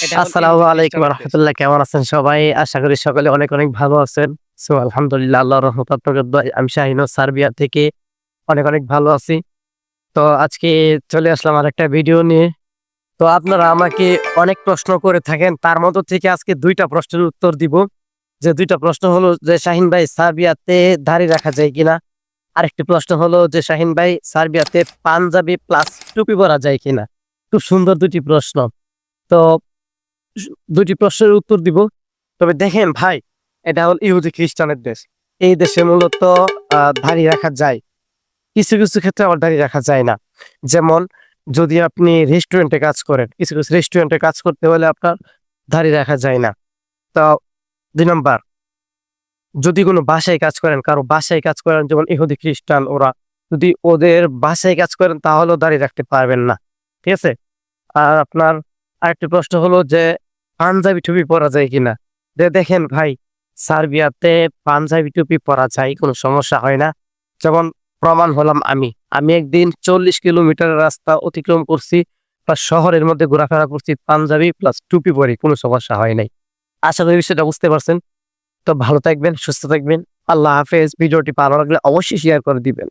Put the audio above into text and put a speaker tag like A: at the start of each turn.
A: আসসালামু আলাইকুম। রহমতুল্লাহ কেমন আছেন সবাই? আশা করি সকলে অনেক অনেক ভালো আছেন। সো আলহামদুলিল্লাহ আল্লাহ রহমত আমি শাহিন সার্বিয়া থেকে অনেক অনেক ভালো আছি। তো আজকে চলে আসলাম আর একটা ভিডিও নিয়ে। তো আপনারা আমাকে অনেক প্রশ্ন করে থাকেন তার মধ্যে থেকে আজকে দুইটা প্রশ্নের উত্তর দিব। যে দুইটা প্রশ্ন হলো যে শাহিন ভাই সার্বিয়াতে দাড়ি রাখা যায় কিনা? আরেকটি প্রশ্ন হলো যে শাহিন ভাই সার্বিয়াতে পাঞ্জাবি প্লাস টুপি পরা যায় কিনা? খুব সুন্দর দুটি প্রশ্ন। তো দুটি প্রশ্নের উত্তর দিব। তবে দেখেন ভাই এটা হল ইহুদি খ্রিস্টানের দেশ। এই দেশে মূলত আহ, দাড়ি রাখা যায়। কিছু কিছু ক্ষেত্রে আবার দাঁড়িয়ে রাখা যায় না। যেমন যদি আপনি রেস্টুরেন্টে কাজ করেন কিছু কিছু রেস্টুরেন্টে কাজ করতে হলে আপনার দাড়ি রাখা যায় না। তো দুই নম্বর যদি কোনো বাসায় কাজ করেন কারও বাসায় কাজ করেন যেমন ইহুদি খ্রিস্টান ওরা যদি ওদের বাসায় কাজ করেন তাহলেও দাঁড়িয়ে রাখতে পারবেন না। ঠিক আছে? আর আপনার আরেকটি প্রশ্ন হলো যে পাঞ্জাবি টুপি পরা যায় কিনা? দেখেন ভাই, সার্বিয়াতে পাঞ্জাবি টুপি পরা যায়, কোনো সমস্যা হয় না। যেমন প্রমাণ হলাম আমি। আমি একদিন চল্লিশ কিলোমিটার রাস্তা অতিক্রম করছি বা শহরের মধ্যে ঘোরাফেরা করছি, পাঞ্জাবি প্লাস টুপি পরি, কোনো সমস্যা হয় নাই। আশা করি বিষয়টা বুঝতে পারছেন। তো ভালো থাকবেন, সুস্থ থাকবেন। আল্লাহ হাফেজ। ভিডিওটি ভালো লাগলে অবশ্যই শেয়ার করে দিবেন।